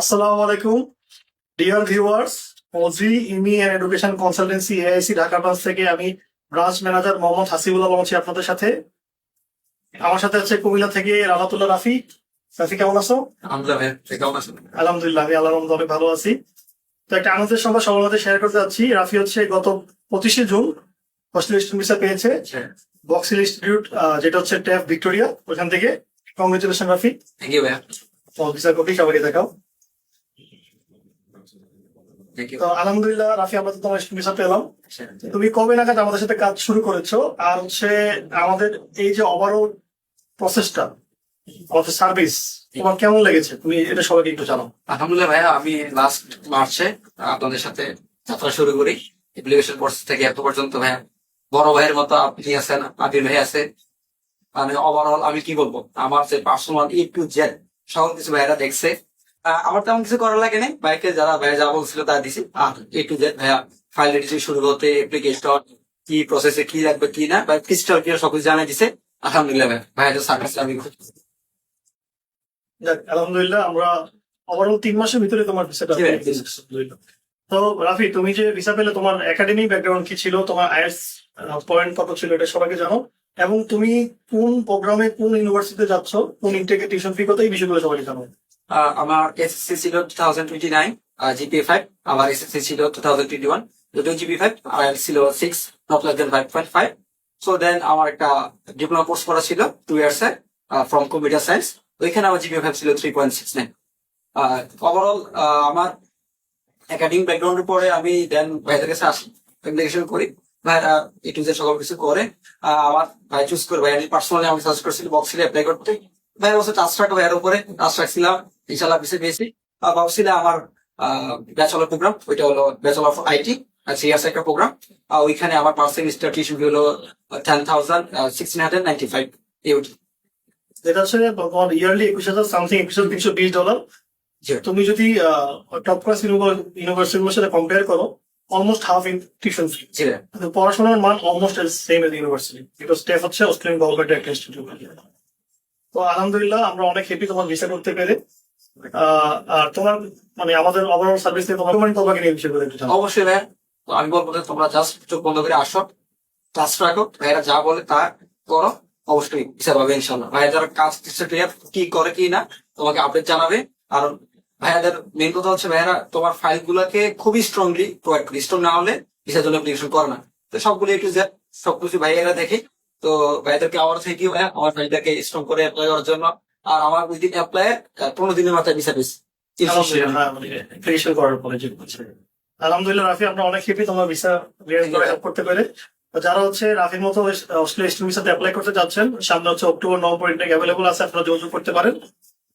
আসসালামু আলাইকুম। Dear viewers OG Imi and education consultancy AIC Dhaka branch থেকে আমি ব্রাঞ্চ ম্যানেজার মোহাম্মদ হাসিবুল্লাহ বলছি আপনাদের সাথে। আমার সাথে আছে কুমিল্লা থেকে রাহাতুল্লাহ রাফি। রাফি কেমন আছো? আলহামদুলিল্লাহ আমি আল্লাহ রহমতে অনেক ভালো আছি। তো একটা আনন্দের সংবাদ সবার মধ্যে শেয়ার করতে যাচ্ছি। রাফি হচ্ছে গত পঁচিশে জুন হোস্টেল স্টুডেন্ট ভিসা পেয়েছে। বক্সিল ইনস্টিটিউট যেটা হচ্ছে ট্যাফ ভিক্টোরিয়া ওখান থেকে। কংগ্রেচুলেশন রাফি। থ্যাংক ইউ ভাইয়া। ভিসা কপি সবাইকে দেখাও। তো আলহামদুলিল্লাহ রাফি আমরা তো তোমার ভিসা পেলাম তুমি কবে নাগাদ আমাদের সাথে কাজ শুরু করেছ? আর হচ্ছে আমাদের এই যে ওভারঅল প্রসেসটা আমাদের সার্ভিস তোমার কেমন লেগেছে? তুমি এটা সবাইকে একটু জানাও। আলহামদুলিল্লাহ ভাইয়া আমি লাস্ট মার্চে আপনাদের সাথে যাত্রা শুরু করি। অ্যাপ্লিকেশন প্রসেস থেকে এত পর্যন্ত ভাইয়া বড় ভাইয়ের মতো আপনি আছেন আবির ভাই আছে। মানে ওভারঅল আমি কি বলব আমার যে পার্সোনাল ই টু জেড সকল কিছু ভাইয়ারা দেখছে। আমার তেমন কিছু করা লাগে না বাইকে যারা ভাইয়া যা বলছিল তা দিছি। আর এ টু জেড ভাইয়া ফাইল রেডিসি শুরু করতে অ্যাপ্লিকেশন কি প্রসেসে কি লাগবে কি না বা ক্রিস্টাল ক্লিয়ার সবকিছু জানাই দিছে। আলহামদুলিল্লাহ ভাইয়া। ভাইয়া সার্ভিস আমি যাক, আলহামদুলিল্লাহ আমরা ওভারঅল তিন মাসের ভিতরে তোমার ভিসাটা তো রাফি তুমি যে ভিসা পেলে তোমার একাডেমি ব্যাকগ্রাউন্ড কি ছিল? তোমার আইএস পয়েন্ট কত ছিল এটা সবাইকে জানো এবং তুমি কোন প্রোগ্রামে কোন ইউনিভার্সিটিতে যাচ্ছ? কোন ইনটেকে টিউশন ফি কত? এই বিষয়গুলো সবাইকে জানো আমার এসএসসি ছিল two thousand twenty nine GPA five আমার এসএসসি ছিল টু থাউজেন্ড টোয়েন্টি ওয়ান দুটো জিপি ফাইভ আর ছিল six not less than five point five so then আমার একটা ডিপ্লোমা কোর্স করা ছিল টু ইয়ার্স এর ফ্রম কম্পিউটার সায়েন্স ওইখানে আমার জিপিএ ফাইভ ছিল three point six nine overall আমার একাডেমিক ব্যাকগ্রাউন্ডের পরে আমি দেন ভাইদের কাছে আসি অ্যাপ্লিকেশন করি। ভাইরা এ টু জেড সকল কিছু করে। আমার ভাই চুজ করে, ভাই, আমি পার্সোনালি আমি সাজেস্ট করছিল বক্সিলে অ্যাপ্লাই করতে। ভাই বলছে রাখো ভাইয়ের উপরে টাচ রাখছিলাম ইনশাল্লাহ পিছিয়ে পেয়েছি। আমার ব্যাচেলর প্রোগ্রাম ওইটা হলো bachelor of IT three years একটা প্রোগ্রাম আর ওইখানে আমার পার সেমিস্টার টিউশন হলো ten thousand sixteen hundred ninety five UT যেটা হচ্ছে তোমার ইয়ারলি একুশ হাজার সামথিং একুশ হাজার তিনশো বিশ ডলার তুমি যদি টপ ক্লাস ইউনিভার্সিটির সাথে কম্পেয়ার করো almost half in tuition fee পড়াশোনার মান almost same as university because step হচ্ছে অস্ট্রেলিয়ান গভর্নমেন্ট একটা ইনস্টিটিউট তো আলহামদুলিল্লাহ, আমরা অনেক হ্যাপি তোমার ভিসা করতে পেরে। আর তোমার মানে আমাদের ওভারঅল সার্ভিস নিয়ে তোমার মানে তোমাকে নিয়ে একটু জানাও। অবশ্যই আমি বলব যে তোমরা জাস্ট চোখ বন্ধ করে আসো টাচ রাখো ভাইরা যা বলে তা করো, অবশ্যই হিসাব হবে ইনশাল্লাহ ভাইয়া যারা কাজ কি করে কি না, তোমাকে আপডেট জানাবে। আর ভাইয়াদের মেন কথা হচ্ছে ভাইয়ারা, তোমার ফাইল গুলাকে খুবই স্ট্রংলি প্রোভাইড করি। স্ট্রং না হলে ভিসার জন্য অ্যাপ্লিকেশন করে না। তো সবগুলো একটু সবকিছু ভাইয়ারা দেখে তো ভাইয়াদেরকে আমার থেকে ভাইয়া। আমার ফাইলটাকে স্ট্রং করে অ্যাপ্লাই করার জন্য। আর আমার উইদিন অ্যাপ্লাই পনেরো দিনের মাথায় ভিসা পেয়েছি আলহামদুলিল্লাহ, করার পরে আলহামদুলিল্লাহ রাফি আমরা অনেক হ্যাপি তোমার ভিসা হেল্প করতে পেরে। যারা হচ্ছে রাফির মতো অস্ট্রেলিয়া স্টুডেন্ট ভিসাতে অ্যাপ্লাই করতে যাচ্ছেন সামনে হচ্ছে অক্টোবর নভেম্বর ইন্টেক অ্যাভেলেবল আছে আপনারা যোগাযোগ করতে পারেন।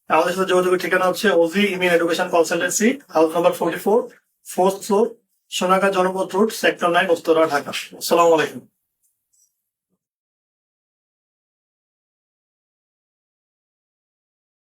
আমাদের সাথে যোগাযোগের ঠিকানা হচ্ছে OG ইমিন education consultancy house number forty four fourth floor Sonargaon Janapath road sector nine Uttara Dhaka. আসসালামু আলাইকুম।